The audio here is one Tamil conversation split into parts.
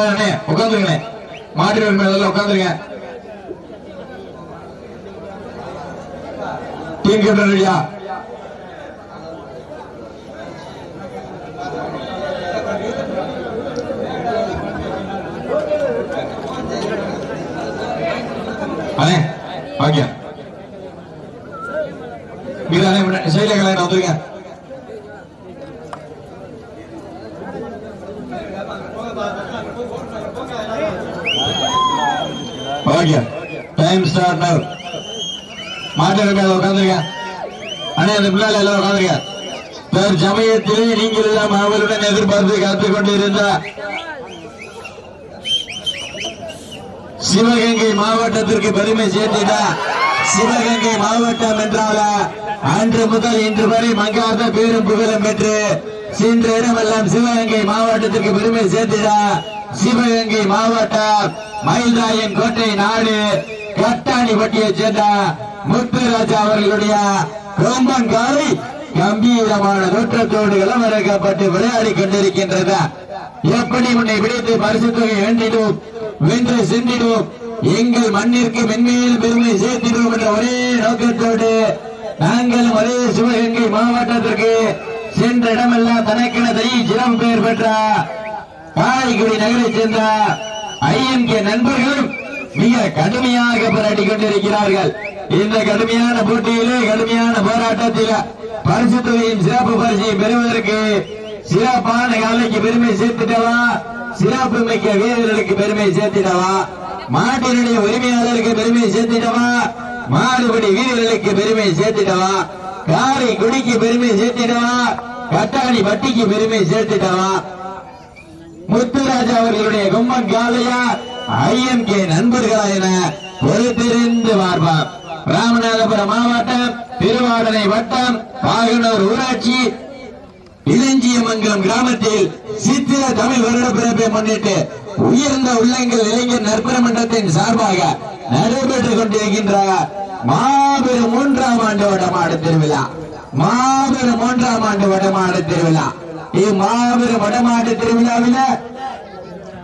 அண்ணே உட்காந்துருங்கண்ணே. மாட்டு மேல உட்காந்துருங்க. டீம் கேப்டன் ரெடியா அண்ணே ஓகே மீதானே அண்ணே சைட்ல கல்யாணம் வந்துருங்க. ஓகே டைம் ஸ்டார்ட் நவ் அண்ணே அந்த எல்லாம் தர் சமயத்திலே நீங்கள் எல்லாம் அவருடன் எதிர்பார்த்து காத்துக் கொண்டிருந்த. சிவகங்கை மாவட்டத்திற்கு பெருமை சேர்த்திட சிவகங்கை மாவட்டம் என்றால அன்று முதல் இன்று வரை மங்காத பேரும் புகழும் பெற்று சென்ற இடமெல்லாம் சிவகங்கை மாவட்டத்திற்கு பெருமை சேர்த்திட சிவகங்கை மாவட்டம் மயில்ராயன் கோட்டை நாடு கட்டாணிப்பட்டியைச் சேர்ந்த முத்துராஜா அவர்களுடைய ரோமன் காலை கம்பீரமான தோற்றத்தோடு இளமரக்கப்பட்டு விளையாடி கொண்டிருக்கின்றது எப்படி உன்னை விடுத்து பரிசு தொகை வேண்டிடும் வென்று சென்றிடும் எங்கள் மண்ணிற்கு மென்மேல் பெருமை சேர்த்திடுவோம் என்ற ஒரே நோக்கத்தோடு நாங்கள் ஒரே சிவகங்கை மாவட்டத்திற்கு சென்ற இடமெல்லாம் தனக்கென தை சிறப்பு பெயர் பெற்ற காரைக்குடி நகரைச் சேர்ந்த ஐஎம்கே நண்பர்களும் மிக கடுமையாக போராடி கொண்டிருக்கிறார்கள். இந்த கடுமையான போட்டியிலே கடுமையான போராட்டத்தில் பரிசு தொகையின் சிறப்பு பரிசையும் பெறுவதற்கு சிறப்பான காலைக்கு பெருமை சேர்த்துட்டவா? சிறப்பு மிக்க வீரர்களுக்கு பெருமை சேர்த்திடவா மாட்டினுடைய உரிமையாளருக்கு பெருமை சேர்த்திடவா மாறுபடி வீரர்களுக்கு பெருமை சேர்த்திடவா காரை குடிக்கு பெருமை சேர்த்திடவா கட்டாணி பட்டிக்கு பெருமை சேர்த்துட்டவா? முத்துராஜா அவர்களுடைய கும்மன் காலையா? ஐஎம்கே நண்பர்களா என பொறுத்திருந்து பார்ப்பார் ராமநாதபுரம் மாவட்டம் திருவாடனை வட்டம் பாகனூர் ஊராட்சி இளஞ்சியமங்கலம் கிராமத்தில் சித்திர தமிழ் வருட பிறப்பை முன்னிட்டு உயர்ந்த உள்ளங்கள் இளைஞர் நற்புற மன்றத்தின் சார்பாக நடைபெற்றுக் கொண்டிருக்கின்ற மாபெரும் மூன்றாம் ஆண்டு வடமாடு திருவிழா. மாபெரும் மூன்றாம் ஆண்டு வடமாடு திருவிழா. இம்மாபெரும் வடமாட்டு திருவிழாவில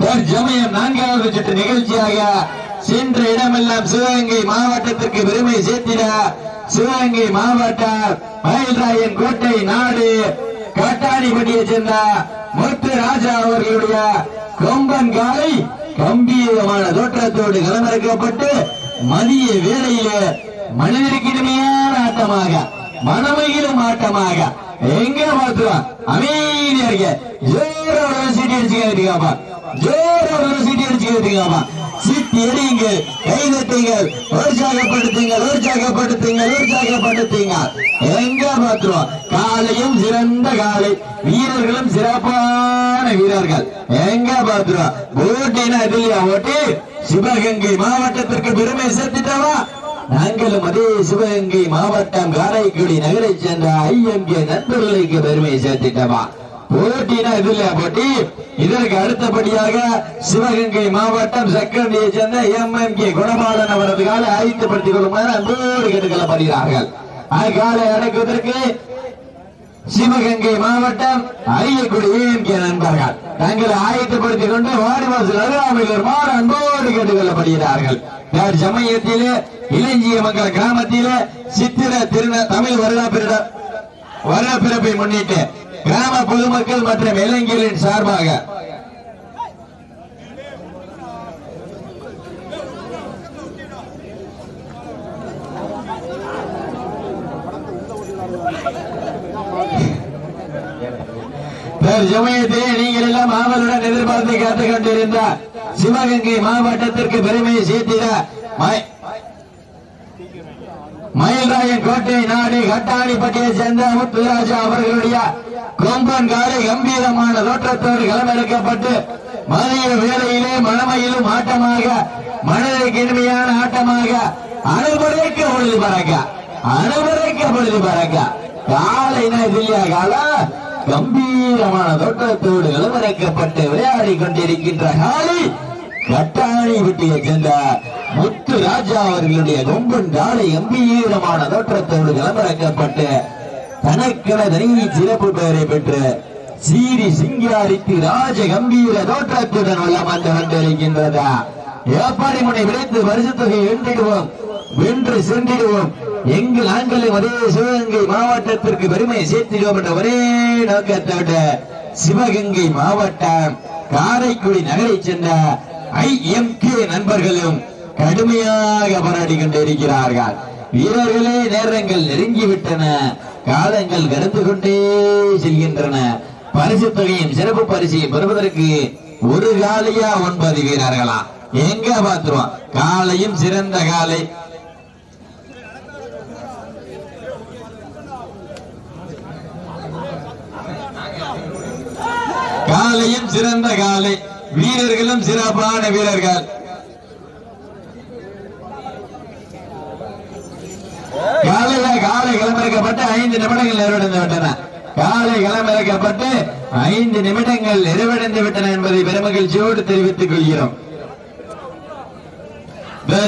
தற்சமயம் நான்காவது சுற்று நிகழ்ச்சியாக சென்ற இடமெல்லாம் சிவகங்கை மாவட்டத்திற்கு பெருமை சேர்த்திட சிவகங்கை மாவட்டம் மயில்ராயன் கோட்டை நாடு காட்டாணிப்பட்டியை சேர்ந்த முத்து ராஜா அவர்களுடைய கொம்பன் காலை கம்பீரமான தோற்றத்தோடு களமிறக்கப்பட்டு மதிய வேளையிலே மனிதருக்கு இனிமையான ஆட்டமாக மனமகிழும் ஆட்டமாக எங்க பார்த்துருவான் அமைதியா இருக்க. ஜோரோட சீட்டி அடிச்சு கேட்டுக்காப்பா. ஜோரோட சீட்டி அடிச்சு கேட்டுக்காப்பா. சீட்டி அடிங்க கை தட்டுங்கள் உற்சாகப்படுத்துங்க உற்சாகப்படுத்துங்க உற்சாகப்படுத்துங்கள். எங்க பார்த்துருவோம் காலையும் சிறந்த காலை. வீரர்களும் சிறப்பான வீரர்கள். எங்க பார்த்துருவோம் ஓட்டினா இல்லையா ஓட்டி சிவகங்கை மாவட்டத்திற்கு பெருமை சேர்த்துட்டாவா? நாங்களும் அதே சிவகங்கை மாவட்டம் காரைக்குடி நகரை சேர்ந்த ஐஎம்கே நண்பர்களுக்கு பெருமை சேர்த்திட்டமா போட்டினா இதுல போட்டி. இதற்கு அடுத்தபடியாக சிவகங்கை மாவட்டம் சக்கரண்டியை சேர்ந்த எம்எம்கே குணபாலன் அவரது காலை ஆயத்தப்படுத்திக் கொள்ளுமாறு அன்போடு கேட்டுக்கொள்ளப்படுகிறார்கள். அக்காலை அடக்குவதற்கு சிவகங்கை மாவட்டம் அரியக்குடி ஏஎம்கே நண்பர்கள். தங்களை ஆயத்தப்படுத்திக் கொண்டு வாடிவாசல் அருகாமையில் வருமாறு அன்போடு கேட்டுக்கொள்ளப்படுகிறார்கள். யார் சமயத்திலே மக்கள் கிராமத்திலே சித்திர திருந தமிழ் வருடாப்பிரிட வருடப்பிறப்பை முன்னிட்டு கிராம பொதுமக்கள் மற்றும் இளைஞர்களின் சார்பாக தற்சமயத்திலே நீங்கள் எல்லாம் ஆவலுடன் எதிர்பார்த்து காத்துக் கொண்டிருந்த சிவகங்கை மாவட்டத்திற்கு பெருமையை சேர்த்திட மயில்ராயன் கோட்டை நாடு கட்டாணிப்பட்டியை சேர்ந்த முத்துராஜா அவர்களுடைய கொம்பன் காலை கம்பீரமான தோற்றத்தோடு களமெடுக்கப்பட்டு மதிய வேளையிலே மணமையிலும் ஆட்டமாக மனதிற்கு இனிமையான ஆட்டமாக அனுபவிக்க பொழுது பறக்க அனுபவிக்க பொழுது பறக்க. காலை என்ன இல்லையா காலம் கம்பீரமான தோற்றத்தோடு களமிறக்கப்பட்டு விளையாடி கொண்டிருக்கின்ற காலை கட்டாணி விட்டியை சேர்ந்த முத்து ராஜா அவர்களுடைய கொம்பன் காலை கம்பீரமான தோற்றத்தோடு களமிறக்கப்பட்டு தனக்கென தனி சிறப்பு பெயரை பெற்று சீரி சிங்காரித்து ராஜ கம்பீர தோற்றத்துடன் வல்லம் வந்து கொண்டிருக்கின்றதா? ஏப்பாடி முனை விளைத்து பரிசு தொகை வென்றிடுவோம். வென்று சென்றிடுவோம். எங்கள் ஆண்களை ஒரே சிவகங்கை மாவட்டத்திற்கு பெருமை சேர்த்திடுவோம் என்ற ஒரே நோக்கத்தோட சிவகங்கை மாவட்டம் காரைக்குடி நகரை சென்ற ஐ எம் கே நண்பர்களும் கடுமையாக போராடி கொண்டிருக்கிறார்கள். வீரர்களே நேரங்கள் நெருங்கிவிட்டன. காலங்கள் கடந்து கொண்டே செல்கின்றன. பரிசு தொகையும் சிறப்பு பரிசையும் பெறுவதற்கு ஒரு காலையா ஒன்பது வீரர்களா? எங்க பாத்துருவோம் காலையும் சிறந்த காலை. காலையும் சிறந்த காலை. வீரர்களும் சிறப்பான வீரர்கள். காலையில காலை களமிறக்கப்பட்டு ஐந்து நிமிடங்கள் நிறைவடைந்து விட்டன. காலை களமிறக்கப்பட்டு ஐந்து நிமிடங்கள் நிறைவடைந்து விட்டன என்பதை பெருமகிழ்ச்சியோடு தெரிவித்துக் கொள்கிறோம்.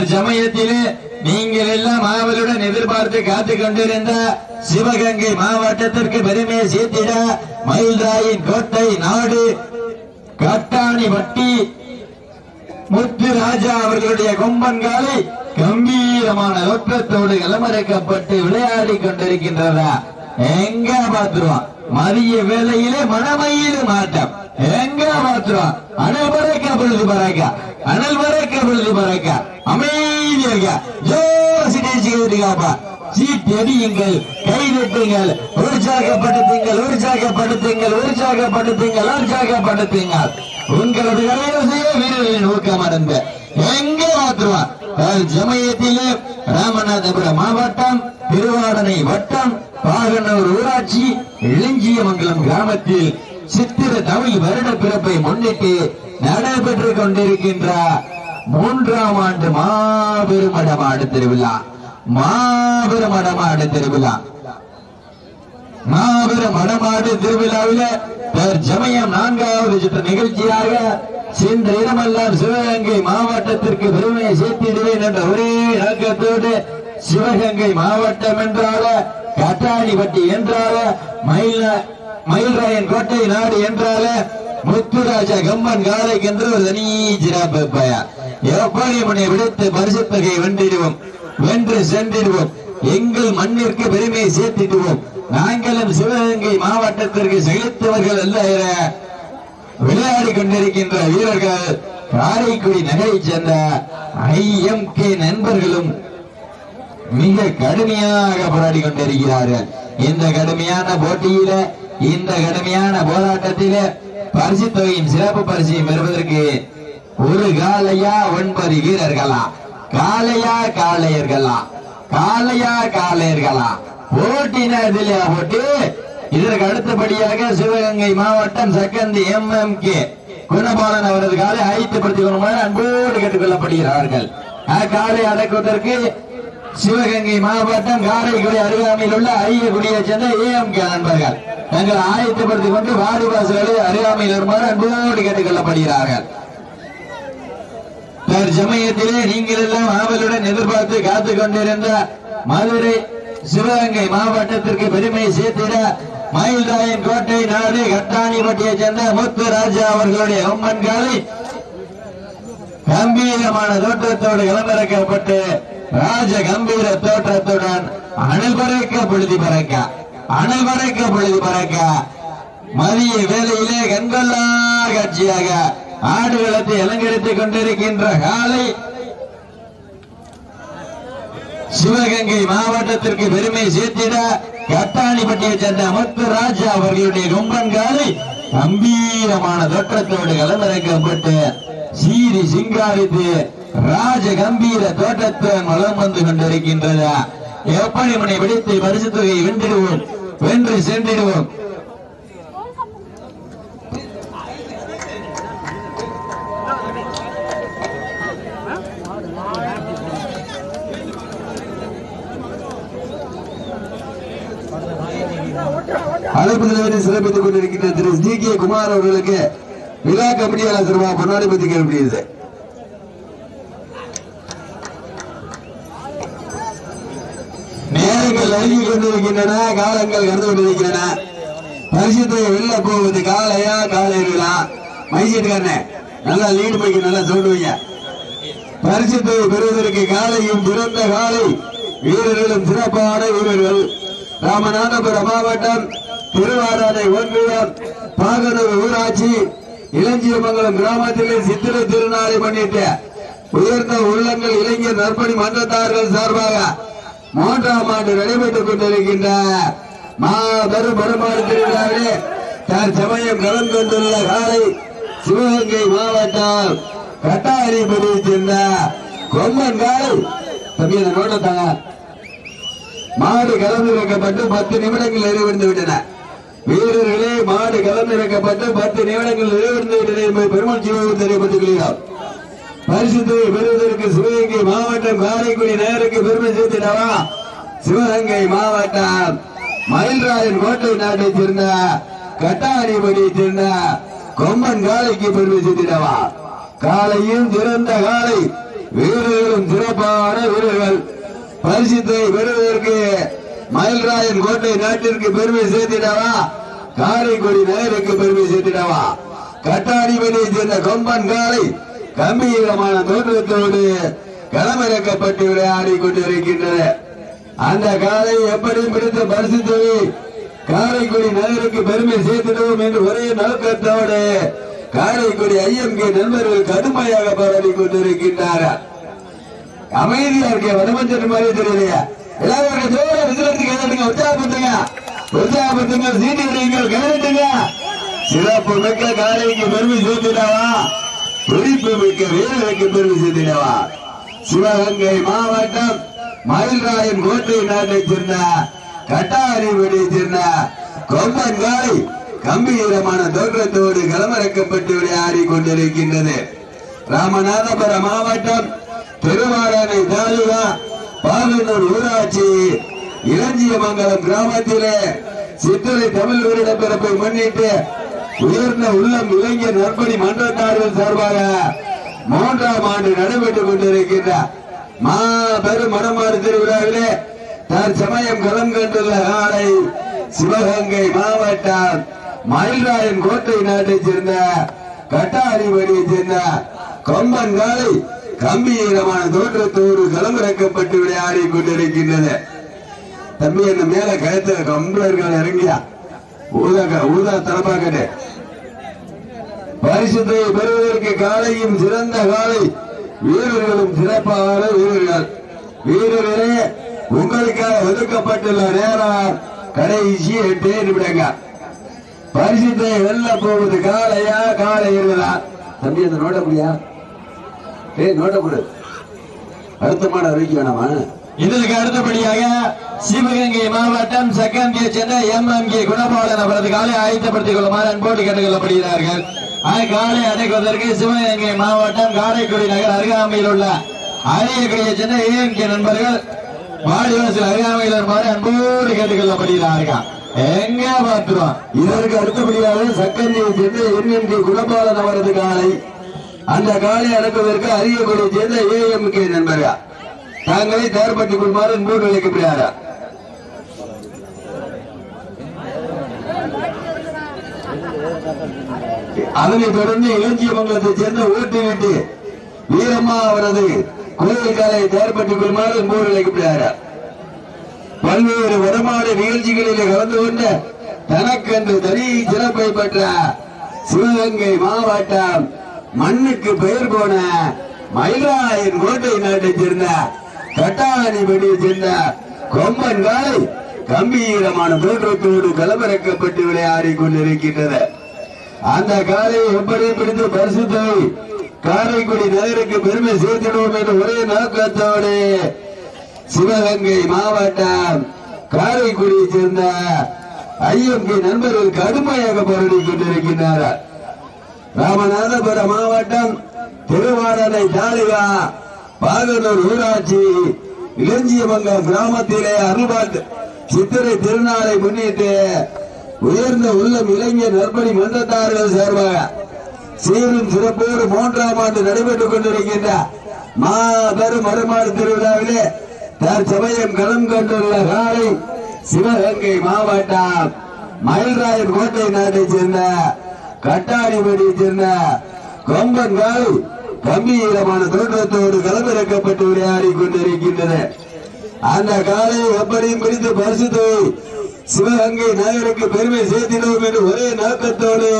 சமயத்திலே நீங்கள் எல்லாம் ஆவலுடன் எதிர்பார்த்து காத்துக் கொண்டிருந்த சிவகங்கை மாவட்டத்திற்கு பெருமையை சேர்த்திட மயில்ராயின் கோட்டை நாடு கட்டாணி வட்டி முத்து ராஜா அவர்களுடைய கொம்பன்காலை கம்பீரமான தோற்றத்தோடு களமறைக்கப்பட்டு விளையாடி கொண்டிருக்கின்றதா எங்க பாத்துருவான் மதிய வேலையிலே மனமயிலும் ஆட்டம் எங்க பாத்துருவான் அனல் பறக்க பொழுது பறக்க. அனல் பறக்க பொழுது பறக்க. அமைதியாக. ஜோசிக்காப்பா சீட்டடியுங்கள் கைதட்டுங்கள் உற்சாகப்படுத்துங்கள் உற்சாகப்படுத்துங்கள் உற்சாகப்படுத்துங்கள் உற்சாகப்படுத்துங்கள். உங்களது கலையோசையே வீரர்களின் ஊக்கம் அடைந்த எங்கே மாற்றுவார்? ஜமயத்திலே ராமநாதபுரம் மாவட்டம் திருவாடனை வட்டம் பாகனூர் ஊராட்சி இளஞ்சியமங்கலம் கிராமத்தில் சித்திர தமிழ் வருட பிறப்பை முன்னிட்டு நடைபெற்றுக் கொண்டிருக்கின்ற மூன்றாம் ஆண்டு மாபெரும் அடமாடு திருவிழா. மாபெரும் மடமாடு திருவிழா. மாபெரும் மடமாடு திருவிழாவில ஜமயம் நான்காவது சுற்று நிகழ்ச்சியாக சென்ற இடமெல்லாம் சிவகங்கை மாவட்டத்திற்கு பெருமையை சேர்த்திடுவேன் என்ற ஒரே நோக்கத்தோடு சிவகங்கை மாவட்டம் என்றால கட்டாணிப்பட்டி என்றால மயில மயில்ராயன் கோட்டை நாடு என்றால முத்துராஜா கம்மன் காலைக்கு என்று ஒரு தனி சிறப்பு எப்படி முனை விடுத்து பரிசு தொகை வென்றிடுவோம். வென்று சென்றிடுவோம். எங்கள் மண்ணிற்கு பெருமையை சேர்த்திடுவோம். நாங்களும் சிவகங்கை மாவட்டத்திற்கு செலுத்தவர்கள் அல்ல விளையாடி கொண்டிருக்கின்ற வீரர்கள் காரைக்குடி நகரை சேர்ந்த ஐஎம் கே நண்பர்களும் மிக கடுமையாக போராடி கொண்டிருக்கிறார்கள். இந்த கடுமையான போட்டியில இந்த கடுமையான போராட்டத்தில பரிசு தொகையும் சிறப்பு பரிசையும் பெறுவதற்கு ஒரு காலையா ஒன்பது வீரர்களா? காலையா காளையர்களா காலையா காளையர்களா போட்டினதிலே போட்டு. இதற்கு அடுத்தபடியாக சிவகங்கை மாவட்டம் Sakkanthi M M K Gunabalan அவரது காலை ஆயத்தப்படுத்திக் கொள்ளுமாறு அன்போடு கேட்டுக்கொள்ளப்படுகிறார்கள். அக்காலை அடக்குவதற்கு சிவகங்கை மாவட்டம் காரைக்குடி அருகாமையில் உள்ள ஐயக்குடியை சேர்ந்த ஏஎம் கே நண்பர்கள். தங்கள் ஆயத்தப்படுத்திக் கொண்டு வாடிவாசல்களை அருகாமையில் வருமாறு அன்போடு கேட்டுக்கொள்ளப்படுகிறார்கள். தற்சமயத்திலே நீங்கள் எல்லாம் ஆவலுடன் எதிர்பார்த்து காத்துக் கொண்டிருந்த மதுரை சிவகங்கை மாவட்டத்திற்கு பெருமை சேர்த்திட மயில்தாயின் கோட்டை நாடு கட்டாணிப்பட்டியை சேர்ந்த முத்து ராஜா அவர்களுடைய அம்மன் காலை கம்பீரமான தோற்றத்தோடு களமிறக்கப்பட்டு ராஜ கம்பீர தோற்றத்துடன் அனல் பறக்க பொழுதி பறக்க அனல் பறக்க பொழுதி பறக்க மதிய வேலையிலே கண்கொள்ளா காட்சியாக ஆடுகளத்தை அலங்கரித்துக் கொண்டிருக்கின்ற காலை சிவகங்கை மாவட்டத்திற்கு பெருமை சேர்த்திட கட்டாணிப்பட்டியை சேர்ந்த அமர்த்து ராஜா அவர்களுடைய கொம்பன் காலை கம்பீரமான தோற்றத்தோடு களமிறக்கப்பட்டு சீரி சிங்காரித்து ராஜ கம்பீர தோற்றத்துடன் வளம் வந்து கொண்டிருக்கின்றது. எப்படி மனை விடுத்து பரிசு தொகையை வென்றிடுவோம். வென்று சென்றிடுவோம். நிலையத்தை கொண்டிருக்கின்ற திரு சி கே குமார் அவர்களுக்கு விழா கமிட்டியாளர் சிறுவா பொன்னாடி பத்தி கேள்விப்படுகிறது. நேரங்கள் நெருங்கி கொண்டிருக்கின்றன காலங்கள் கடந்து கொண்டிருக்கின்றன. பரிசுத்தை வெளில போவது காலையா காலையிலா மைசீட்டுக்காரனே நல்லா லீடு பைக்கு நல்லா சொல்லுவீங்க பரிசுத்தை பெறுவதற்கு காலையும் பிறந்த காலை. வீரர்களும் சிறப்பான வீரர்கள். ராமநாதபுரம் மாவட்டம் திருவாடானை ஒன்றியம் பாகனூர் ஊராட்சி இளஞ்சியமங்கலம் கிராமத்திலே சித்திரை திருநாளை முன்னிட்டு உயர்ந்த உள்ளங்கள் இளைஞர் நற்பணி மன்றத்தார்கள் சார்பாக மூன்றாம் ஆண்டு நடைபெற்றுக் கொண்டிருக்கின்ற மாபெரும் பெருமாள் திருவிழாவிலே தற்சமயம் கலந்து கொண்டுள்ள காலை சிவகங்கை மாவட்டம் கட்டாரிபடி சேர்ந்த கொம்மன் காலை தம்பி அந்த நோட்டை தாங்க பத்து நிமிடங்கள் நிறைவடைந்து விட்டன. வீரர்களே மாடு கலந்திறக்கப்பட்டு பத்து நிமிடங்கள் நிறைவடைந்து விட்டன என்பதை பெருமாள் ஜீவன் தெரியப்பட்டுக் பரிசுத்தை பெறுவதற்கு சிவகங்கை மாவட்டம் காரைக்குடி நகருக்கு பெருமை சேர்த்திடவா? சிவகங்கை மாவட்டம் மயில்ராயன் கோட்டை நாட்டை சேர்ந்த கட்டாரிபடியை சேர்ந்த கொம்பன் காளைக்கு பெருமை சேர்த்திடவா? காலையும் சிறந்த காலை வீரர்களும் சிறப்பான வீரர்கள். பரிசுத்தை பெறுவதற்கு மயில்ராயன் கோட்டை நாட்டிற்கு பெருமை சேர்த்திடவா? காரைக்குடி நகருக்கு பெருமை சேர்த்திடவா? கட்டாடிபதியை சேர்ந்த கொம்பன் காலை கம்பீரமான தோற்றத்தோடு களமிறக்கப்பட்டு விளையாடி கொண்டிருக்கின்றன அந்த காலை எப்படி பிடித்த பரிசு தொகை காரைக்குடி நகருக்கு பெருமை சேர்த்திடுவோம் என்று ஒரே நோக்கத்தோடு காரைக்குடி ஐஎம்கே நண்பர்கள் கடுமையாக போராடி கொண்டிருக்கின்றார்கள். அமைதியா இருக்க வனமஞ்சன் மாதிரி தெரியலையா. எல்லாரும் ஜோர விசிலடிச்சு கைதட்டுங்க உற்சாகப்படுத்துங்க. உற்சாகப்படுத்துங்க. சீட்டி விடுங்கள் கைதட்டுங்க சிறப்பு மிக்க காலைக்கு பெருமை சேர்த்துடவா துடிப்பு மிக்க வீரருக்கு பெருமை சேர்த்திடவா சிவகங்கை மாவட்டம் மயில்ராயன் கோட்டை நாட்டை சேர்ந்த கட்டாரிபடியை சேர்ந்த கொம்பன் காலை கம்பீரமான தோற்றத்தோடு களமிறக்கப்பட்டு விளையாடி கொண்டிருக்கின்றது ராமநாதபுரம் மாவட்டம் திருவாரணை தாலுகா பாலனூர் ஊராட்சி இளஞ்சியமங்கலம் கிராமத்திலே சித்திரை தமிழ் வருடப்பிறப்பை முன்னிட்டு உயர்ந்த உள்ளம் இளைஞர் நற்பணி மன்றத்தார்கள் சார்பாக மூன்றாம் ஆண்டு நடைபெற்றுக் கொண்டிருக்கின்ற மாபெரும் மனமாறு திருவிழாவிலே தற்சமயம் களம் கண்டுள்ள ஆடை சிவகங்கை மாவட்டம் மயில்ராயன் கோட்டை நாட்டைச் சேர்ந்த கட்டாரிபடியைச் சேர்ந்த கொம்பன் காலை கம்பீரமான தோற்றத்தோடு களமிறக்கப்பட்டு விளையாடி கொண்டிருக்கின்றது தம்பி என்ன மேல கழுத்துல கம்பளர்கள் இறங்கியா? ஊதா க- ஊதா தலப்பாக்கட்டு பரிசுத்தை பெறுவதற்கு காலையும் சிறந்த காலை. வீரர்களும் சிறப்பான வீரர்கள். வீரர்களே உங்களுக்காக ஒதுக்கப்பட்டுள்ள நேரம் கடைசி எட்டே நிமிடங்க பரிசுத்தை வெல்ல போவது காலையா காலையா தம்பி அந்த நோட்ட முடியா ஏய் நோட்ட கொடு. அடுத்த மாட அறிவிக்க வேணாமா? இதற்கு அடுத்தபடியாக சிவகங்கை மாவட்டம் சக்கந்திய Chennai M M K Gunabalan அவரது காலை ஆயத்தப்படுத்திக் கொள்ளுமாறு அன்போடு கேட்டுக்கொள்ளப்படுகிறார்கள். காலை அடைக்குவதற்கு சிவகங்கை மாவட்டம் காரைக்குடி நகர் அருகாமையில் உள்ள அரியக்குடிய சென்னை ஏஎம் கே நண்பர்கள் வாடிவாசல் அருகாமையில் வருமாறு அன்போடு கேட்டுக்கொள்ளப்படுகிறார்கள். எங்க பார்த்துருவோம்? இதற்கு அடுத்தபடியாக சக்கந்தியை Chennai M M K Gunabalan அவரது காலை அந்த காலை அடக்குவதற்கு அரியக்குடியை சேர்ந்த ஏஎம் கே நண்பர்கள் தாங்களே தயார்படுத்திக் கொள்ளுமாறு அன்போடு அழைக்கப்படுகிறாரா? அதனைத் தொடர்ந்து இளஞ்சியமங்கலத்தைச் சேர்ந்த ஊட்டி வீட்டு வீரம்மா அவரது கோயில் காலை தயார்படுத்திக் கொள்ளுமாறு அன்போடு அழைக்கப்படுகிறாரா? பல்வேறு வருமான நிகழ்ச்சிகளில் கலந்து கொண்ட தனக்கென்று தனி சிறப்பை பெற்ற சிவகங்கை மாவட்டம் மண்ணுக்கு பெயர் போன மயிலாயன் கோட்டை நாட்டை சேர்ந்த கட்டாணிபடியை சேர்ந்த கொம்பன் காலை கம்பீரமான தோற்றத்தோடு களமிறக்கப்பட்டு விளையாடி கொண்டிருக்கின்றது. அந்த காலையை எப்படி பிடித்து பரிசுத்தை காரைக்குடி நகருக்கு பெருமை சேர்த்திடுவோம் என்ற ஒரே நோக்கத்தோடு சிவகங்கை மாவட்டம் காரைக்குடியை சேர்ந்த ஐஎம்கே நண்பர்கள் கடுமையாக போராடி கொண்டிருக்கின்றனர் ராமநாதபுரம் மாவட்டம் திருவாரணை தாலுகா பாகனூர் ஊராட்சி இளஞ்சியமங்கலம் கிராமத்திலே அருள்பாட்டு சித்திரை திருநாளை முன்னிட்டு உயர்ந்த உள்ளம் இளைஞர் நற்பணி மன்றத்தார்கள் சார்பாக சீரும் சிறப்போடு மூன்றாம் ஆண்டு நடைபெற்றுக் கொண்டிருக்கின்ற மாபெரும் மறுமாறு திருவிழாவிலே தற்சமயம் களம் கண்டுள்ள காலை சிவகங்கை மாவட்டம் மயில்ராயன் கோட்டை நாட்டை சேர்ந்த கட்டாடிபடி சேர்ந்த கொம்பன் காலை கம்பீரமான தோற்றத்தோடு களமிறக்கப்பட்டு விளையாடி கொண்டிருக்கின்றன அந்த காலை எப்படியும் பிடித்து பரிசுத்தை சிவகங்கை நகருக்கு பெருமை சேர்த்திடுவோம் என்று ஒரே நோக்கத்தோடு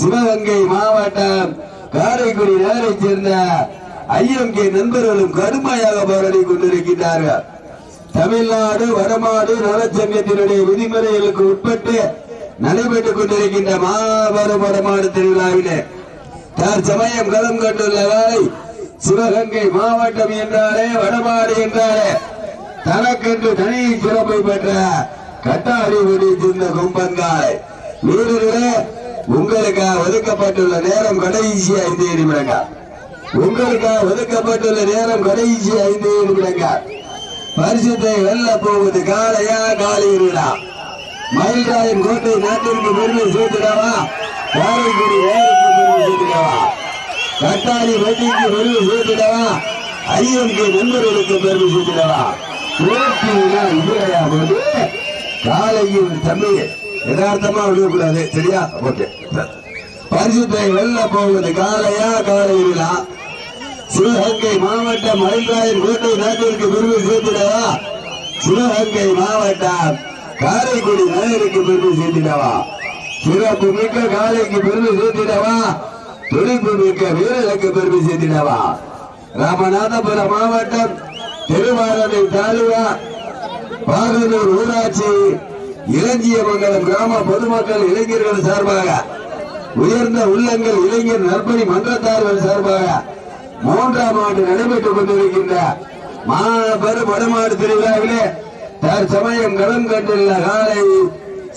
சிவகங்கை மாவட்டம் காரைக்குடி நகரைச் சேர்ந்த ஐஎம்கே நண்பர்களும் கடுமையாக போராடி கொண்டிருக்கின்றார்கள் தமிழ்நாடு வடமாடு நலச்சங்கத்தினுடைய விதிமுறைகளுக்கு உட்பட்டு நடைபெற்றுக் கொண்டிருக்கின்ற மாபெரும் வடமாடு திருவிழாவிலே தற்சமயம் களம் கண்டுள்ள வேலை சிவகங்கை மாவட்டம் என்றாலே வடமாடு என்றாலே தனக்கென்று தனி சிறப்பை பெற்ற கட்டாரி வெடி சிந்த கும்பங்காலை. வீரர்களே உங்களுக்காக ஒதுக்கப்பட்டுள்ள நேரம் கடைசி ஐந்து நிமிடங்க. உங்களுக்காக ஒதுக்கப்பட்டுள்ள நேரம் கடைசி ஐந்து நிமிடங்க. பரிசுத்தை வெல்ல போவது காலையா காலையிடா மயில்ராயன் கோட்டை நாட்டிற்கு பெருமை சேர்த்துடவா? காரைக்குடி நேருக்கு பெருமை சேர்த்துடவா? கட்டாளி வெட்டிக்கு பெருமை சேர்த்துடவா? ஐயனுக்கு நண்பர்களுக்கு பெருமை சேர்த்துடவா? போட்டினா இல்லையா போது காலையில் தம்பி. யதார்த்தமா விடக்கூடாது. சரியா? ஓகே. பரிசுத்தை வெல்ல போவது காலையா காலையிலா சிவகங்கை மாவட்டம் மயில்ராயன் கோட்டை நாட்டிற்கு பெருமை சேர்த்துடவா? சிவகங்கை மாவட்டம் காரைக்குடி நகருக்கு பெருமை சேர்த்திடவா? சிறப்பு மிக்க காலைக்கு பெருமை சேர்த்திடவா? துடிப்பு மிக்க வீரலுக்கு பெருமை சேர்த்திடவா? ராமநாதபுரம் மாவட்டம் திருவாரணை தாலுகா பாகனூர் ஊராட்சி இளஞ்சியமங்கலம் கிராம பொதுமக்கள் இளைஞர்கள் சார்பாக உயர்ந்த உள்ளங்கள் இளைஞர் நற்பணி மன்றத்தார்கள் சார்பாக மூன்றாம் ஆண்டு நடைபெற்றுக் கொண்டிருக்கின்ற மாபெரும் வடமாடு திருவிழாவிலே தற்சமயம் களம் கண்டுள்ள காலை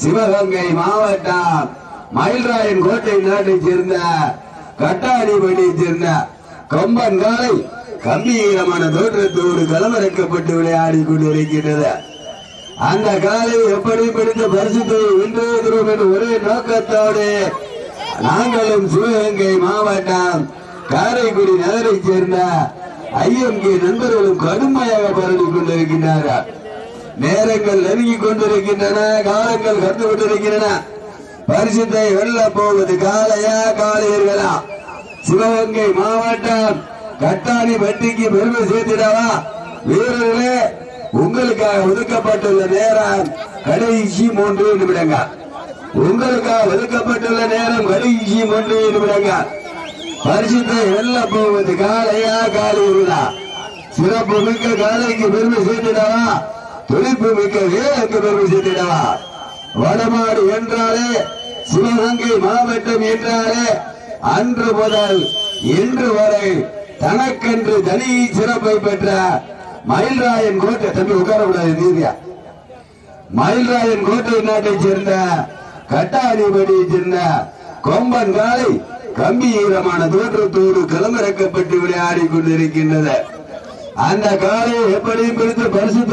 சிவகங்கை மாவட்டம் மயில்ராயன் கோட்டை நாட்டைச் சேர்ந்த கட்டாடிப்பட்டியைச் சேர்ந்த கம்பன் காலை கம்பீரமான தோற்றத்தோடு களமிறக்கப்பட்டு விளையாடி கொண்டிருக்கின்றது. அந்த காலை எப்படி பிடித்த பரிசுத்தை வென்றிருக்கிறோம் என்ற ஒரே நோக்கத்தோடு நாங்களும் சிவகங்கை மாவட்டம் காரைக்குடி நகரைச் சேர்ந்த ஐஎம்கே நண்பர்களும் கடுமையாக பரவி கொண்டிருக்கின்றார்கள். நேரங்கள் நெருங்கி கொண்டிருக்கின்றன காலங்கள் கடந்து கொண்டிருக்கின்றன. பரிசுத்தை வெல்ல போவது காலையா காலையர்களா? சிவகங்கை மாவட்டம் கட்டாணி வட்டிக்கு பெருமை சேர்த்திடவா? வீரர்களே உங்களுக்காக ஒதுக்கப்பட்டுள்ள நேரம் கடைசி மூன்று நிமிடங்கள். உங்களுக்காக ஒதுக்கப்பட்டுள்ள நேரம் கடைசி மூன்று நிமிடங்கள். பரிசுத்தை வெல்ல போவது காலையா காலையர்களா? சிறப்பு மிக்க காலைக்கு பெருமை சேர்த்திடவா? துடிப்பு மிக்க வீரருக்கு பெருமை சேர்த்திடவா வடமாடு என்றாலே சிவகங்கை மாவட்டம் என்றாலே அன்று முதல் இன்று வரை தனக்கென்று தனி சிறப்பை பெற்ற மயில்ராயன் கோட்டை தம்பி உட்காரக்கூடாது நீதியா? மயில்ராயன் கோட்டை நாட்டைச் சேர்ந்த கட்டாதிபதியைச் சேர்ந்த கொம்பன் காலை கம்பீரமான தோற்றத்தோடு களமிறக்கப்பட்டு விளையாடி கொண்டிருக்கின்றது. அந்த காலை எப்படியும் பிரித்து பரிசு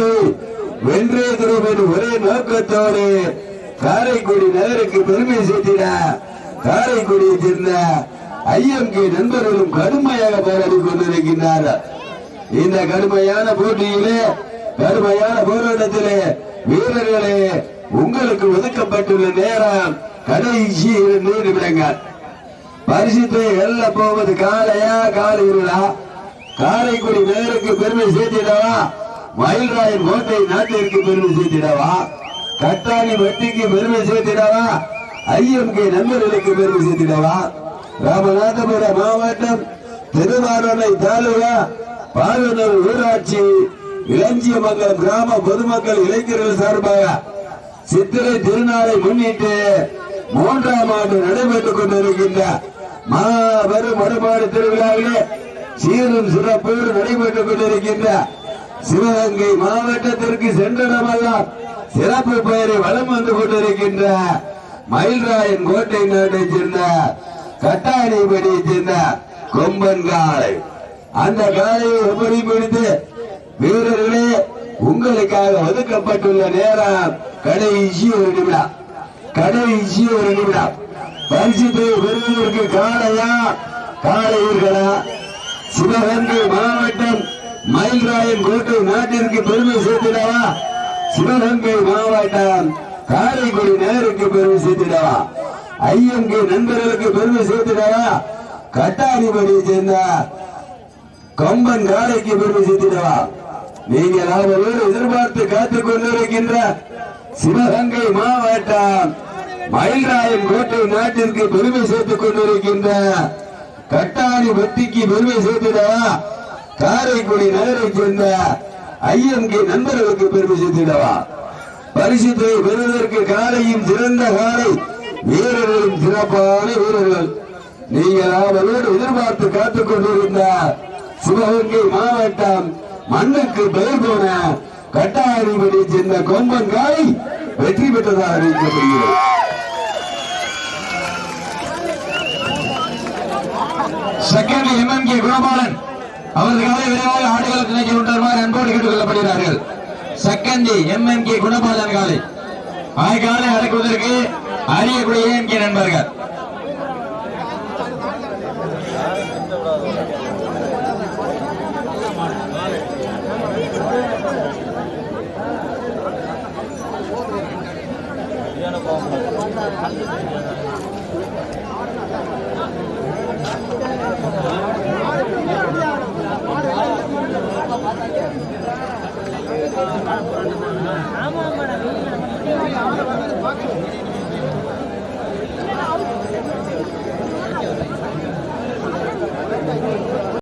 வென்றே தரும் ஒரே நோக்கத்தோடு காரைக்குடி நகருக்கு பெருமை சேர்த்திட காரைக்குடியை சேர்ந்த ஐஎம்கே நண்பர்களும் கடுமையாக போராடி கொண்டிருக்கின்றார். இந்த கடுமையான போட்டியிலே கடுமையான போராட்டத்திலே வீரர்களே உங்களுக்கு ஒதுக்கப்பட்டுள்ள நேரம் கடைசி இரண்டு நிமிடங்கள் பரிசுத்தை எல்ல போவது காலையா காலையிலா? காரைக்குடி நேருக்கு பெருமை சேர்த்திடவா? மயில்ராயன் கோட்டை நாட்டிற்கு பெருமை சேர்த்திடவா? கட்டாணி வட்டிக்கு பெருமை சேர்த்திடவா? ஐஎம்கே நண்பர்களுக்கு பெருமை சேர்த்திடவா? ராமநாதபுரம் மாவட்டம் திருவாரூரை தாலுகா பாகனூர் ஊராட்சி இளஞ்சியமங்கலம் கிராம பொதுமக்கள் இளைஞர்கள் சார்பாக சித்திரை திருநாளை முன்னிட்டு மூன்றாம் ஆண்டு நடைபெற்றுக் கொண்டிருக்கின்ற மாபெரும் வடபாடு திருவிழாவிலே சீரும் சிறப்போடு நடைபெற்றுக் கொண்டிருக்கின்ற சிவகங்கை மாவட்டத்திற்கு சென்றடமெல்லாம் சிறப்பு பெயரை வளம் வந்து கொண்டிருக்கின்ற மயில்ராயன் கோட்டை நாட்டை சேர்ந்த கட்டாணிபடியை சேர்ந்த கொம்பன் காளை. அந்த காளையை எப்படி பிடித்து வீரர்களே உங்களுக்காக ஒதுக்கப்பட்டுள்ள நேரம் கடைசி ஒரு நிமிடம். கடைசி ஒரு நிமிடம். பரிசுத்தை பெறுவதற்கு காளையா? காளையீர்களா? சிவகங்கை மாவட்டம் மயில்ராயன் கோட்டை நாட்டிற்கு பெருமை சேர்த்திடவா? சிவகங்கை மாவட்டம் காரைக்குடி நேருக்கு பெருமை சேர்த்திடவா? ஐயங்கு நண்பர்களுக்கு பெருமை சேர்த்திடவா? கட்டாணிபடியை சேர்ந்த கம்பன் காலைக்கு பெருமை சேர்த்திடவா? நீங்கள் அவரோடு எதிர்பார்த்து காத்துக் கொண்டிருக்கின்ற சிவகங்கை மாவட்டம் மயில்ராயன் கோட்டை நாட்டிற்கு பெருமை சேர்த்துக் கொண்டிருக்கின்ற கட்டாணி பத்திக்கு பெருமை சேர்த்துடவா? காரைக்குடி நகரை சேர்ந்த ஐஎம்கே நண்பர்களுக்கு பெருமை சேர்த்திடவா பரிசுத்தை பெறுவதற்கு காலையும் சிறந்த காலை வீரர்களும் சிறப்பான வீரர்கள். நீங்கள் அவரோடு எதிர்பார்த்து காத்துக் கொண்டிருந்த சிவகங்கை மாவட்டம் மண்ணுக்கு பெயர் போன கட்டாரிபடி சேர்ந்த கொம்பன் காய் வெற்றி பெற்றதாக அறிவிக்கப்படுகிறது. செகண்ட் எம்எம்கே குணபாலன் அவர்களால் விரைவாக ஆடுகள் நினைக்க விட்டுமாறு அன்போடு கேட்டுக் கொள்ளப்படுகிறார்கள் எம் கே குணபாலன் காலை. ஆய்காலை அடக்குவதற்கு அறியக்கூடிய எம்கே நண்பர்கள்.